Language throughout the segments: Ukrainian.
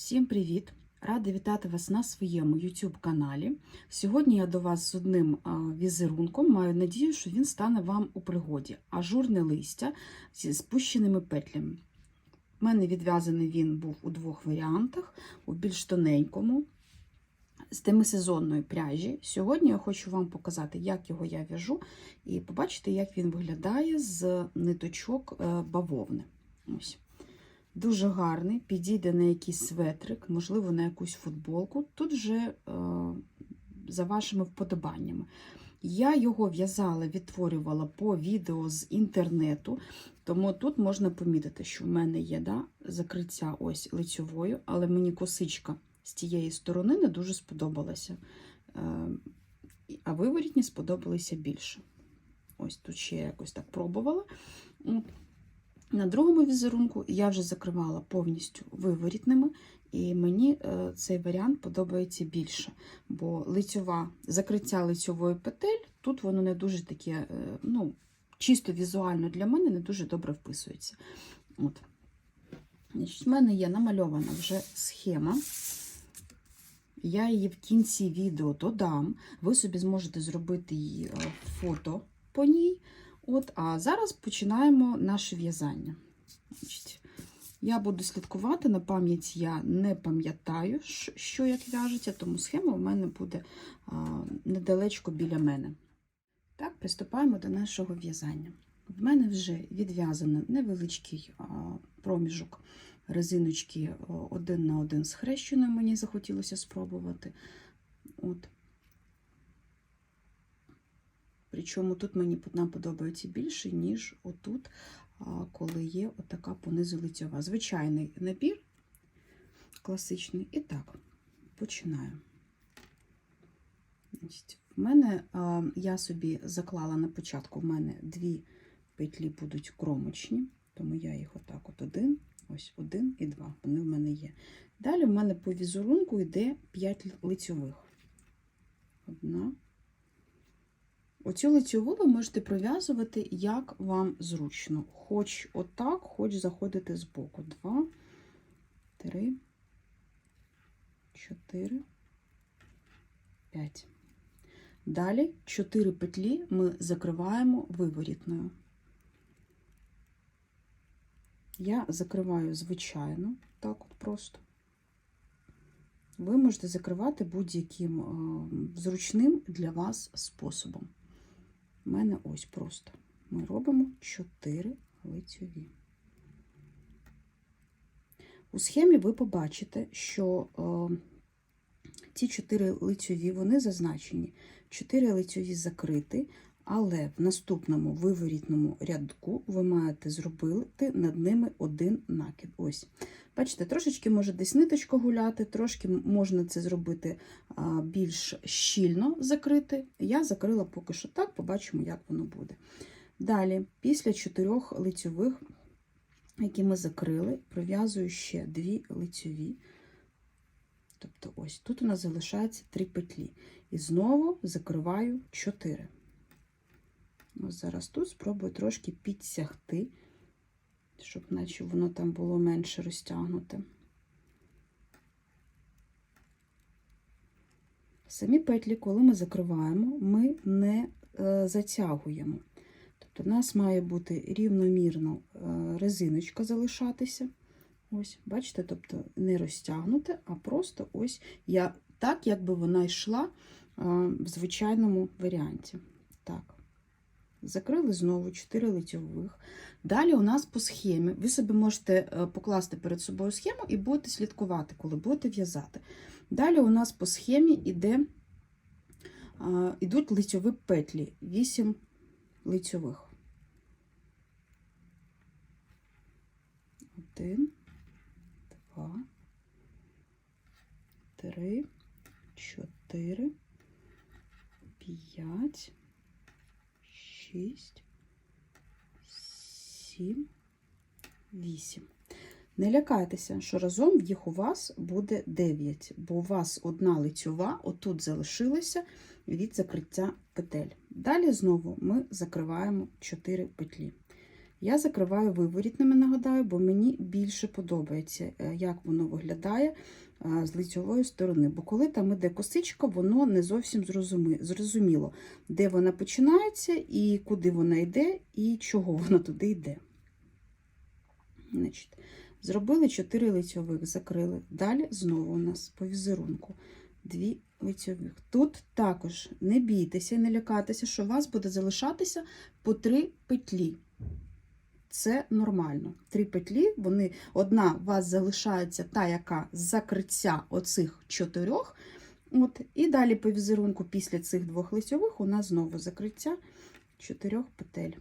Всім привіт! Рада вітати вас на своєму YouTube каналі. Сьогодні я до вас з одним візерунком. Маю надію, що він стане вам у пригоді. Ажурне листя зі спущеними петлями. У мене відв'язаний він був у двох варіантах: у більш тоненькому, з темисезонної пряжі. Сьогодні я хочу вам показати, як його я в'яжу, і побачити, як він виглядає з ниточок е, бавовни. Ось. Дуже гарний, підійде на якийсь светрик, можливо, на якусь футболку. Тут вже е, за вашими вподобаннями. Я його в'язала, відтворювала по відео з інтернету, тому тут можна помітити, що в мене є да, закриття ось лицьовою, але мені косичка з тієї сторони не дуже сподобалася. Е, а виворітні сподобалися більше. Ось тут ще я якось так пробувала. На другому візерунку я вже закривала повністю виворітними, і мені е, цей варіант подобається більше, бо лицьова, закриття лицьової петель, тут воно не дуже таке, е, ну, чисто візуально для мене не дуже добре вписується. От. Значить, В мене є намальована вже схема. Я її в кінці відео додам. Ви собі зможете зробити її е, фото по ній. От, А зараз починаємо наше в'язання. Я буду слідкувати, на пам'ять я не пам'ятаю, що як в'яжеться, тому схема у мене буде недалечко біля мене. Так, приступаємо до нашого в'язання. В мене вже відв'язаний невеличкий проміжок резиночки один на один схрещеною, мені захотілося спробувати. От. Причому тут мені нам подобається більше, ніж отут, коли є отака понизу лицьова. Звичайний набір, класичний. І так, починаю. В мене я собі заклала на початку, в мене дві петлі будуть кромочні, тому я їх отак от один, ось один і два. Вони в мене є. Далі в мене по візерунку йде 5 лицьових. Одна. Оцю лицьову ви можете пров'язувати, як вам зручно. Хоч отак, хоч заходити з боку. Два, три, чотири, п'ять. Далі чотири петлі ми закриваємо виворітною. Я закриваю звичайно, так от просто. Ви можете закривати будь-яким зручним для вас способом. У мене ось просто. Ми робимо 4 лицьові. У схемі ви побачите, що е, ці 4 лицьові, вони зазначені. 4 лицьові закриті, але в наступному виворітному рядку ви маєте зробити над ними один накид. Ось. Бачите, трошечки може десь ниточка гуляти, трошки можна це зробити більш щільно закрити. Я закрила поки що так, побачимо, як воно буде. Далі, після чотирьох лицьових, які ми закрили, пров'язую ще дві лицьові. Тобто, ось тут у нас залишається три петлі. І знову закриваю 4. Ось зараз тут спробую трошки підсягти щоб наче воно там було менше розтягнуте. Самі петлі, коли ми закриваємо, ми не е, затягуємо. Тобто, у нас має бути рівномірно е, резиночка залишатися. Ось, бачите, тобто не розтягнуте, а просто ось я так, якби вона йшла е, в звичайному варіанті. Так. Закрили знову 4 лицьових. Далі у нас по схемі. Ви собі можете е, покласти перед собою схему і будете слідкувати, коли будете в'язати. Далі у нас по схемі іде, йдуть лицьові петлі, 8 лицьових. Один, два, три, чотири, п'ять. 6, 7, 8. Не лякайтеся, що разом їх у вас буде 9, бо у вас одна лицьова, отут залишилася від закриття петель. Далі знову ми закриваємо 4 петлі. Я закриваю виворітними, нагадаю, бо мені більше подобається, е, як воно виглядає з лицьової сторони. Бо коли там іде косичка, воно не зовсім зрозуміло, де вона починається, і куди вона йде, і чого вона туди йде. Значить, зробили 4 лицьових, закрили. Далі знову у нас по візерунку дві лицьових. Тут також не бійтеся, не лякайтеся, що у вас буде залишатися по 3 петлі. Це нормально. Три петлі, вони, одна у вас залишається та, яка з закриття оцих чотирьох. От, і далі по візерунку після цих двох лицьових у нас знову закриття чотирьох петель.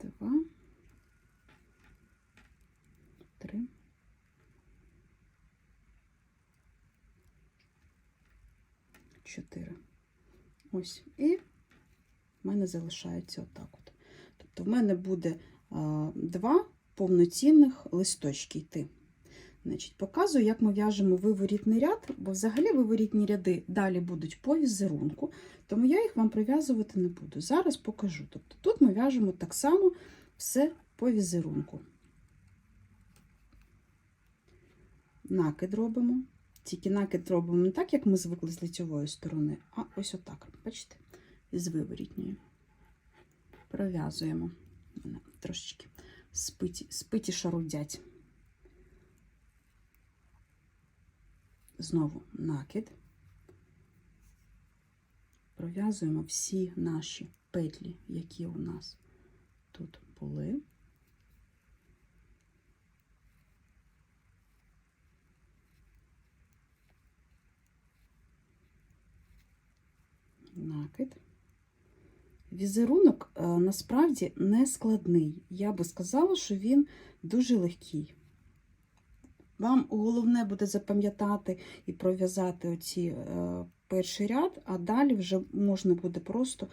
Два, три. Чотири. Ось. І в мене залишається отак от. Тобто в мене буде два повноцінних листочки йти. Значить, Показую, як ми в'яжемо виворітний ряд, бо взагалі виворітні ряди далі будуть по візерунку, тому я їх вам прив'язувати не буду. Зараз покажу. Тобто Тут ми в'яжемо так само все по візерунку. Накид робимо. Тільки накид робимо не так, як ми звикли з лицьової сторони, а ось отак. Бачите? З виворітньої. Пров'язуємо. Трошечки спиті, спиті шарудять. Знову накид. Пров'язуємо всі наші петлі, які у нас тут були. Накид. Візерунок е, насправді не складний. Я би сказала, що він дуже легкий. Вам головне буде запам'ятати і пров'язати оці е, перший ряд, а далі вже можна буде просто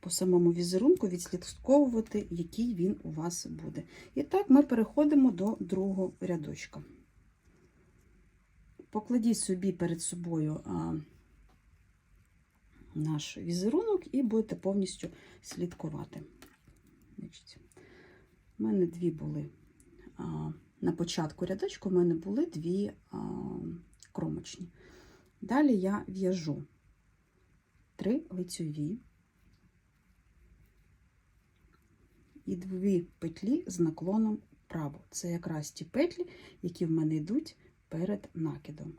по самому візерунку відслідковувати, який він у вас буде. І так ми переходимо до другого рядочка. Покладіть собі перед собою а, наш візерунок і будете повністю слідкувати. Значить, У мене дві були. А, на початку рядочку в мене були дві а, кромочні. Далі я в'яжу три лицьові і дві петлі з наклоном вправо. Це якраз ті петлі, які в мене йдуть перед накидом.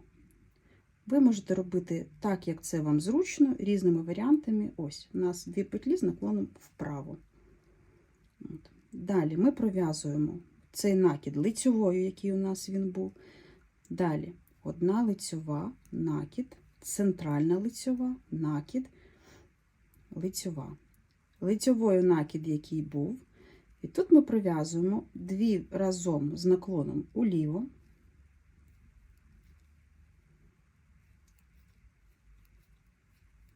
Ви можете робити так, як це вам зручно, різними варіантами. Ось, у нас дві петлі з наклоном вправо. От. Далі ми пров'язуємо цей накид лицьовою, який у нас він був. Далі одна лицьова, накид, центральна лицьова, накид, лицьова. Лицьовою накид, який був. І тут ми пров'язуємо дві разом з наклоном уліво.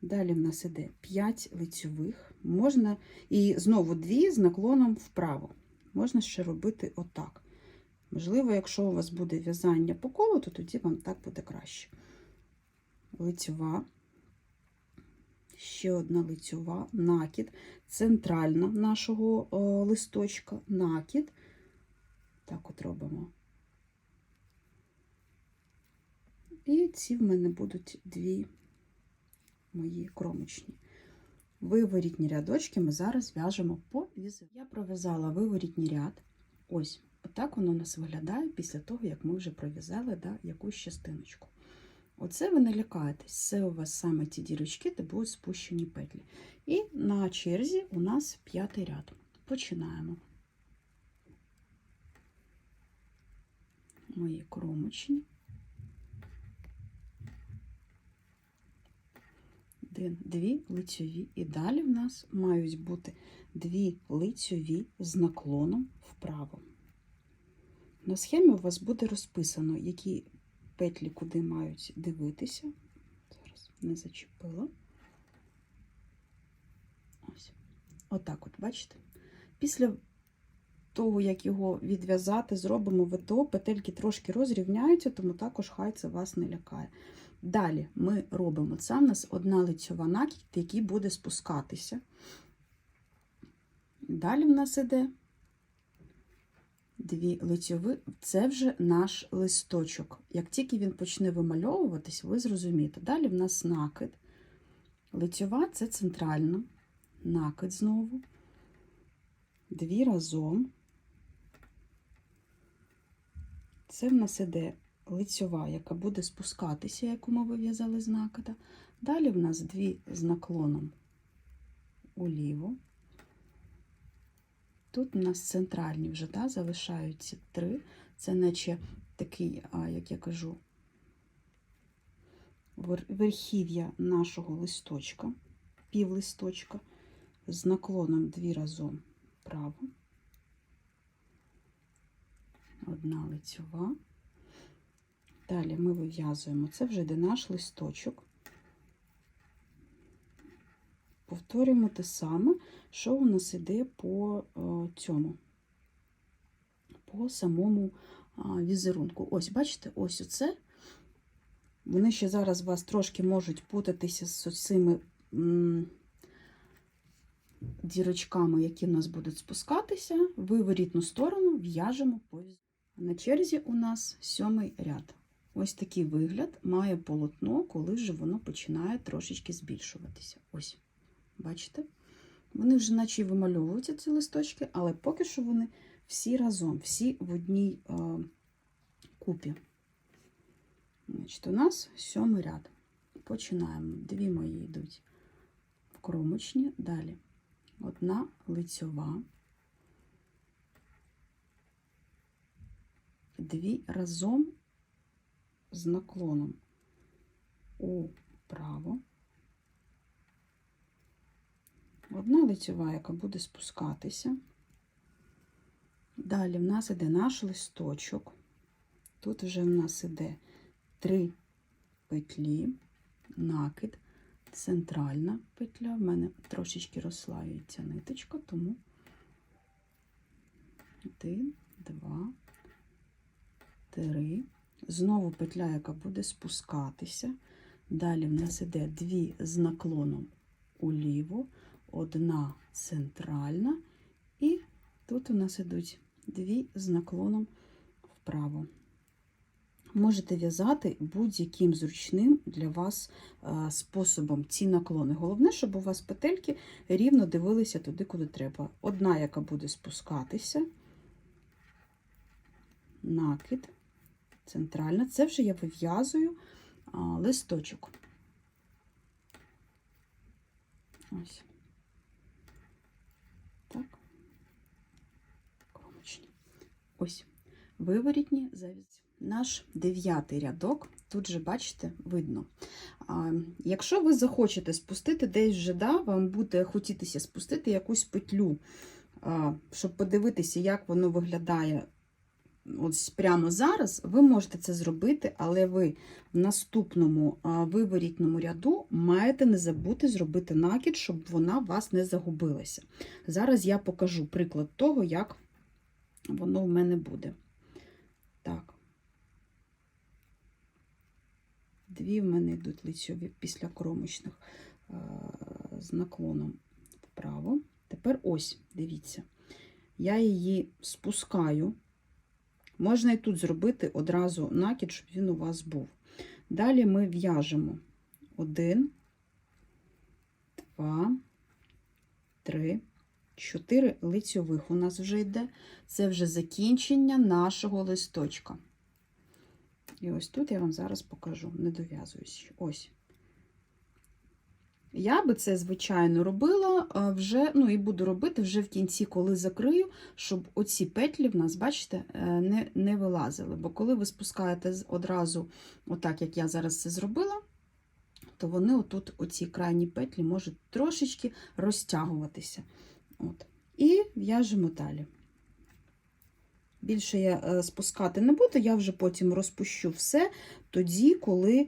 Далі в нас іде 5 лицьових, можна, і знову дві з наклоном вправо. Можна ще робити отак. Можливо, якщо у вас буде в'язання по колу, то тоді вам так буде краще. Лицьова, ще одна лицьова, накид, центральна нашого о, листочка, накид. Так от робимо. І ці в мене будуть дві мої кромочні. Виворітні рядочки ми зараз в'яжемо по візерунку. Я пров'язала виворітній ряд. Ось, отак воно у нас виглядає після того, як ми вже пров'язали да, якусь частиночку. Оце ви не лякаєтесь, це у вас саме ті дірочки, де будуть спущені петлі. І на черзі у нас п'ятий ряд. Починаємо. Мої кромочні. Один, дві лицьові. І далі в нас мають бути дві лицьові з наклоном вправо. На схемі у вас буде розписано, які петлі куди мають дивитися. Зараз не зачепила. Ось. Отак от, бачите? Після того, як його відв'язати, зробимо ВТО, петельки трошки розрівняються, тому також хай це вас не лякає. Далі ми робимо це. У нас одна лицьова накид, який буде спускатися. Далі в нас іде дві лицьові, це вже наш листочок. Як тільки він почне вимальовуватись, ви зрозумієте. Далі в нас накид. Лицьова це центральна, накид знову, дві разом. Це в нас іде лицьова, яка буде спускатися, яку ми вив'язали з накида. Далі в нас дві з наклоном уліво. Тут у нас центральні вже да, залишаються три. Це наче такий, як я кажу, верхів'я нашого листочка, пів листочка, з наклоном дві разом право. Одна лицьова. Далі ми вив'язуємо, це вже йде наш листочок. Повторюємо те саме, що у нас іде по е, цьому, по самому візерунку. Ось, бачите, ось оце. Вони ще зараз у вас трошки можуть путатися з цими дірочками, які в нас будуть спускатися. Виворітну сторону в'яжемо по. На черзі у нас сьомий ряд. Ось такий вигляд має полотно, коли вже воно починає трошечки збільшуватися. Ось, бачите? Вони вже наче й вимальовуються ці листочки, але поки що вони всі разом, всі в одній е, купі. Значить, у нас сьомий ряд. Починаємо. Дві мої йдуть в кромочні, далі одна лицьова, дві разом з наклоном управо. Одна лицьова, яка буде спускатися. Далі в нас іде наш листочок. Тут вже в нас іде три петлі, накид, центральна петля. В мене трошечки розслаюється ниточка, тому один, два, три. Знову петля, яка буде спускатися. Далі в нас іде дві з наклоном уліво, одна центральна, і тут у нас ідуть дві з наклоном вправо. Можете в'язати будь-яким зручним для вас е, способом ці наклони. Головне, щоб у вас петельки рівно дивилися туди, куди треба. Одна, яка буде спускатися, накид, центральна. Це вже я вив'язую листочок. Ось. Так. Кромочні. Ось. Виворітні завіці. Наш дев'ятий рядок, тут же, бачите, видно. А, якщо ви захочете спустити десь вже, да, вам буде хотітися спустити якусь петлю, а, щоб подивитися, як воно виглядає ось прямо зараз, ви можете це зробити, але ви в наступному виворітному ряду маєте не забути зробити накид, щоб вона у вас не загубилася. Зараз я покажу приклад того, як воно в мене буде. Так. Дві в мене йдуть лицьові після кромочних з наклоном вправо. Тепер ось, дивіться, я її спускаю. Можна і тут зробити одразу накид, щоб він у вас був. Далі ми в'яжемо один, два, три, чотири лицьових у нас вже йде. Це вже закінчення нашого листочка. І ось тут я вам зараз покажу, не дов'язуюсь. Ось. Я би це, звичайно, робила вже, ну і буду робити вже в кінці, коли закрию, щоб оці петлі в нас, бачите, е, не не вилазили. Бо коли ви спускаєте одразу, отак, як я зараз це зробила, то вони отут, оці крайні петлі, можуть трошечки розтягуватися. От. І в'яжемо далі. Більше я е, спускати не буду, я вже потім розпущу все тоді, коли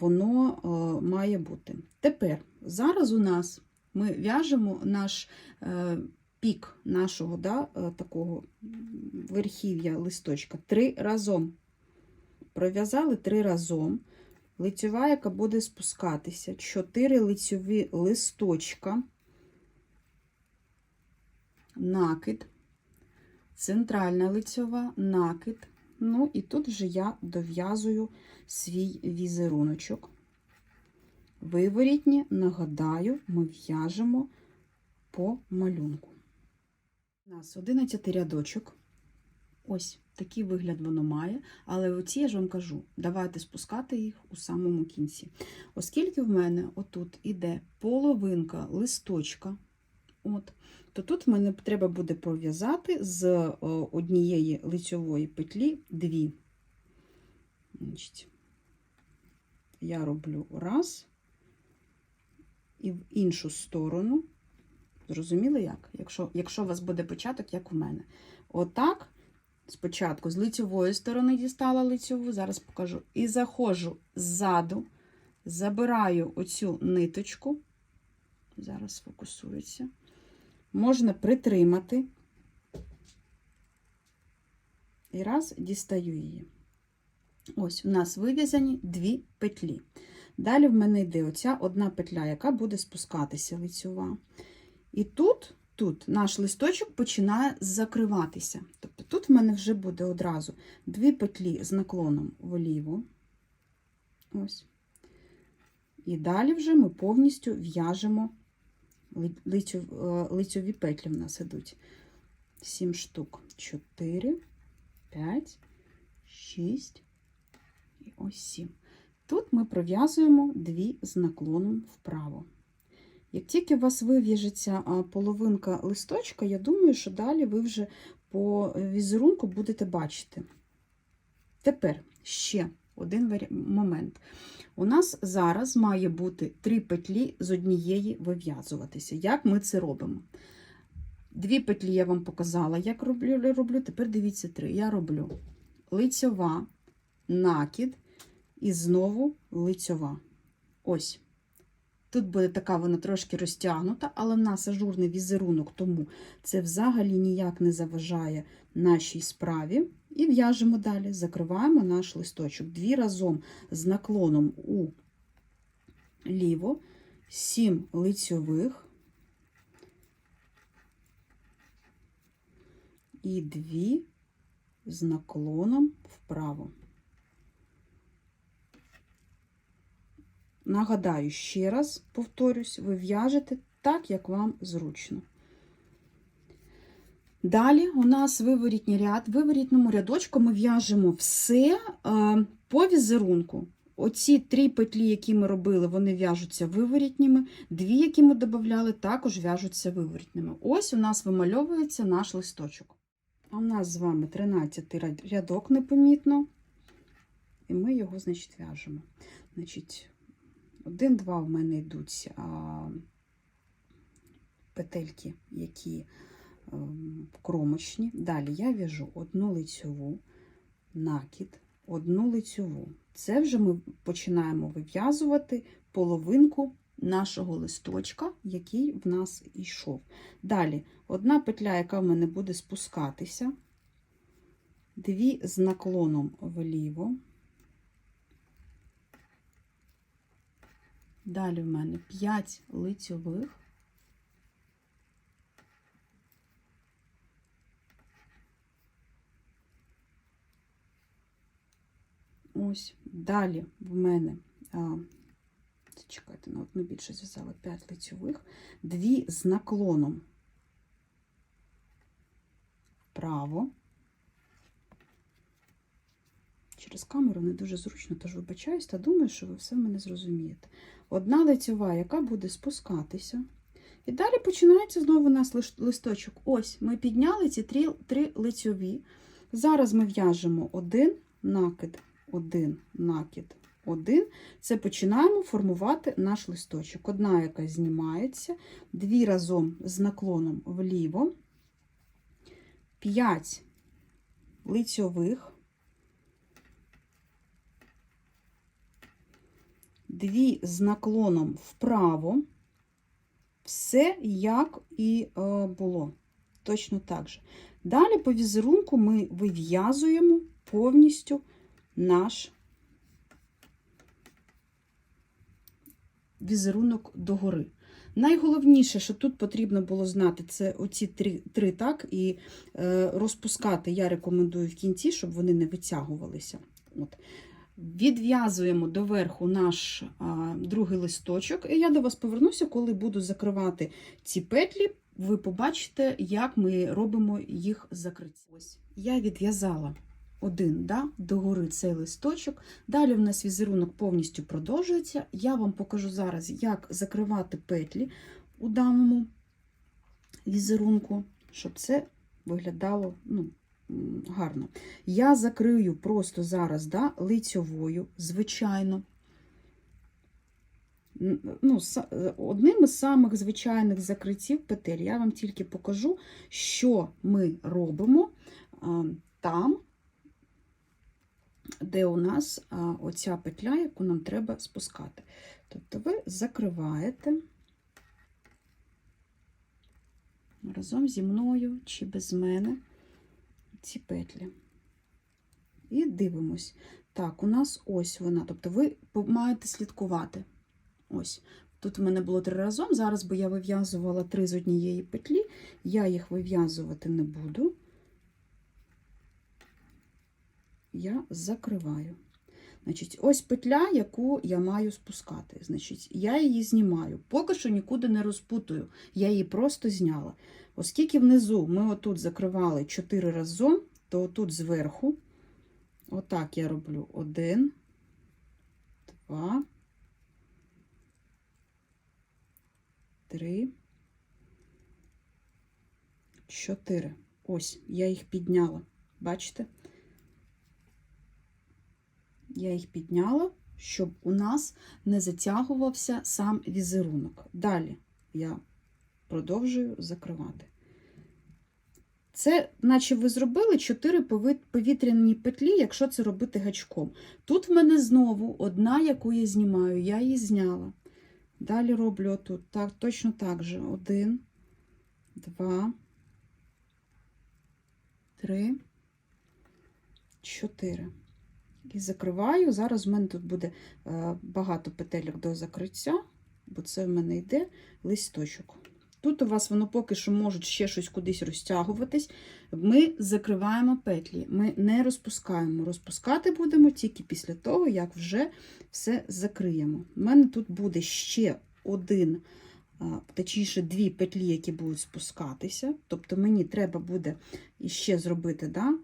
воно має бути. Тепер, зараз у нас ми в'яжемо наш е, пік нашого да, е, такого верхів'я листочка три разом. Пров'язали три разом. Лицьова, яка буде спускатися, чотири лицьові листочка. накид, центральна лицьова, накид. Ну, і тут вже я дов'язую свій візеруночок. Виворітні, нагадаю, ми в'яжемо по малюнку. У нас 11 рядочок. Ось такий вигляд воно має. Але оці я ж вам кажу, давайте спускати їх у самому кінці. Оскільки в мене отут іде половинка листочка, от, то тут в мене треба буде пров'язати з однієї лицьової петлі дві. Значить, я роблю раз і в іншу сторону. Зрозуміли як? Якщо, якщо у вас буде початок, як у мене. Отак. Спочатку з лицьової сторони дістала лицьову, зараз покажу. І заходжу ззаду, забираю оцю ниточку. Зараз фокусується. Можна притримати. І раз, дістаю її. Ось, у нас вив'язані дві петлі. Далі в мене йде оця одна петля, яка буде спускатися лицьова. І тут тут наш листочок починає закриватися. Тобто тут в мене вже буде одразу дві петлі з наклоном вліво. Ось. І далі вже ми повністю в'яжемо лицьові петлі в нас ідуть. 7 штук. 4, 5, 6 і ось 7. Тут ми пров'язуємо дві з наклоном вправо. Як тільки у вас вив'яжеться половинка листочка, я думаю, що далі ви вже по візерунку будете бачити. Тепер ще один момент. У нас зараз має бути три петлі з однієї вив'язуватися. Як ми це робимо? Дві петлі я вам показала, як роблю, роблю. тепер дивіться три. Я роблю лицьова, накид і знову лицьова. Ось. Тут буде така вона трошки розтягнута, але в нас ажурний візерунок, тому це взагалі ніяк не заважає нашій справі. І в'яжемо далі, закриваємо наш листочок. Дві разом з наклоном у ліво, сім лицьових і дві з наклоном вправо. Нагадаю, ще раз повторюсь, ви в'яжете так, як вам зручно. Далі у нас виворітній ряд. В виворітному рядочку ми в'яжемо все е, по візерунку. Оці три петлі, які ми робили, вони в'яжуться виворітніми. Дві, які ми додавали, також в'яжуться виворітніми. Ось у нас вимальовується наш листочок. А у нас з вами 13 рядок непомітно. І ми його, значить, в'яжемо. Значить, один-два в мене йдуть а, петельки, які кромочні. Далі я в'яжу одну лицьову, накид, одну лицьову. Це вже ми починаємо вив'язувати половинку нашого листочка, який в нас йшов. Далі одна петля, яка в мене буде спускатися, дві з наклоном вліво. Далі в мене 5 лицьових. Ось, далі в мене, а, чекайте, на одну більше зв'язала 5 лицьових, дві з наклоном вправо. Через камеру не дуже зручно, тож вибачаюсь, та думаю, що ви все в мене зрозумієте. Одна лицьова, яка буде спускатися. І далі починається знову у нас листочок. Ось ми підняли ці три, три лицьові. Зараз ми в'яжемо один накид, один накид, один. Це починаємо формувати наш листочок. Одна, яка знімається, дві разом з наклоном вліво, п'ять лицьових. дві з наклоном вправо, все як і е, було. Точно так же. Далі по візерунку ми вив'язуємо повністю наш візерунок догори. Найголовніше, що тут потрібно було знати, це оці три, три так, і е, розпускати я рекомендую в кінці, щоб вони не витягувалися. От. Відв'язуємо доверху наш а, другий листочок, і я до вас повернуся, коли буду закривати ці петлі. Ви побачите, як ми робимо їх закриття. Я відв'язала один да, догори цей листочок. Далі в нас візерунок повністю продовжується. Я вам покажу зараз, як закривати петлі у даному візерунку, щоб це виглядало ну, гарно. Я закрию просто зараз да, лицьовою, звичайно. Ну, одним із самих звичайних закриттів петель я вам тільки покажу, що ми робимо там, де у нас оця петля, яку нам треба спускати. Тобто ви закриваєте разом зі мною чи без мене ці петлі. І дивимось. Так, у нас ось вона. Тобто ви маєте слідкувати. Ось. Тут в мене було три разом. Зараз би я вив'язувала три з однієї петлі. Я їх вив'язувати не буду. Я закриваю. Значить, ось петля, яку я маю спускати. Значить, я її знімаю. Поки що нікуди не розпутую. Я її просто зняла. Оскільки внизу ми отут закривали 4 разом, то отут зверху, отак я роблю один, два, три, чотири. Ось, я їх підняла. Бачите? Я їх підняла, щоб у нас не затягувався сам візерунок. Далі я продовжую закривати. Це, наче ви зробили 4 повітряні петлі, якщо це робити гачком. Тут в мене знову одна, яку я знімаю, я її зняла. Далі роблю тут так, точно так же. Один, два, три, чотири. І закриваю. Зараз в мене тут буде е, багато петельок до закриття, бо це в мене йде листочок. Тут у вас воно поки що може ще щось кудись розтягуватись. Ми закриваємо петлі, ми не розпускаємо. Розпускати будемо тільки після того, як вже все закриємо. У мене тут буде ще один, а, точніше, дві петлі, які будуть спускатися. Тобто мені треба буде іще зробити да,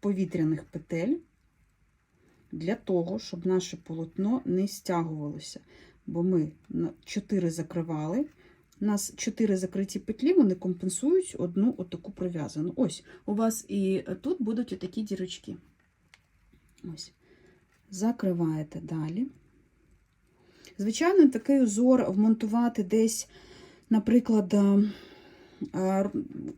повітряних петель для того, щоб наше полотно не стягувалося. Бо ми 4 закривали. У нас 4 закриті петлі, вони компенсують одну отаку пров'язану. Ось, у вас і тут будуть отакі дірочки. Ось. Закриваєте далі. Звичайно, такий узор вмонтувати десь, наприклад,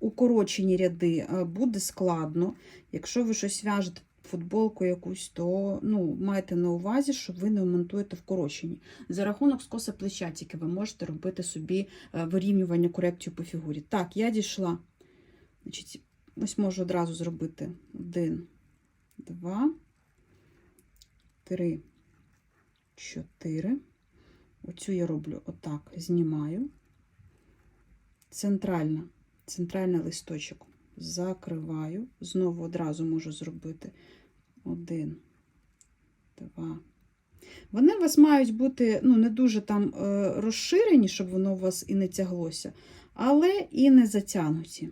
укорочені ряди буде складно. Якщо ви щось в'яжете футболку якусь, то ну, майте на увазі, що ви не монтуєте вкорочені. За рахунок скоса плеча тільки ви можете робити собі вирівнювання, корекцію по фігурі. Так, я дійшла. Значить, Ось можу одразу зробити один, два, три, чотири. Оцю я роблю отак, знімаю. Центральна, центральний листочок закриваю. Знову одразу можу зробити один, два. Вони у вас мають бути ну, не дуже там е, розширені, щоб воно у вас і не тяглося, але і не затягнуті.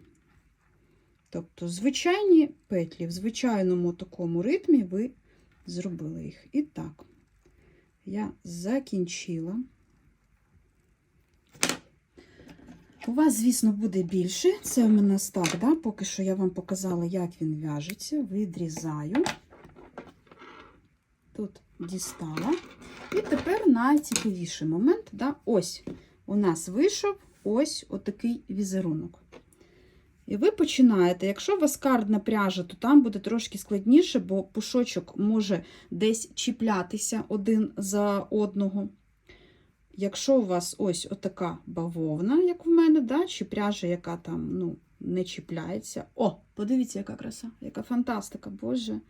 Тобто, звичайні петлі, в звичайному такому ритмі ви зробили їх. І так, я закінчила. У вас, звісно, буде більше. Це у мене так, да? поки що я вам показала, як він в'яжеться. Відрізаю. Тут дістала. І тепер найцікавіший момент. Да? Ось у нас вийшов ось отакий візерунок. І ви починаєте, якщо у вас кардна пряжа, то там буде трошки складніше, бо пушочок може десь чіплятися один за одного. Якщо у вас ось отака бавовна, як в мене, да, чи пряжа, яка там ну, не чіпляється. О, подивіться, яка краса, яка фантастика, Боже.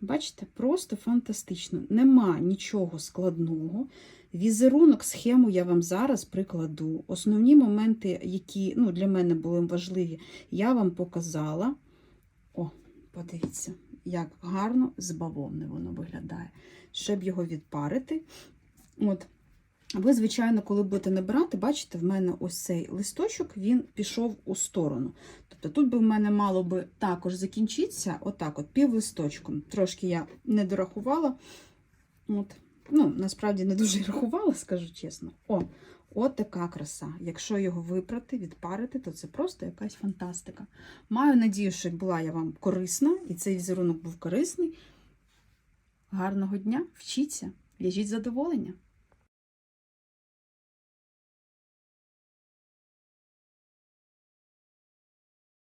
Бачите, просто фантастично. Нема нічого складного. Візерунок, схему я вам зараз прикладу. Основні моменти, які ну, для мене були важливі, я вам показала. О, подивіться, як гарно з бавовни воно виглядає. Щоб його відпарити. От. Ви, звичайно, коли будете набирати, бачите, в мене ось цей листочок він пішов у сторону. Тобто тут би в мене мало би також закінчитися, отак, от пів листочком. Трошки я не дорахувала. От. Ну, насправді не дуже рахувала, скажу чесно. О, от така краса. Якщо його випрати, відпарити, то це просто якась фантастика. Маю надію, що була я вам корисна, і цей візерунок був корисний. Гарного дня, вчіться, в'яжіть задоволення!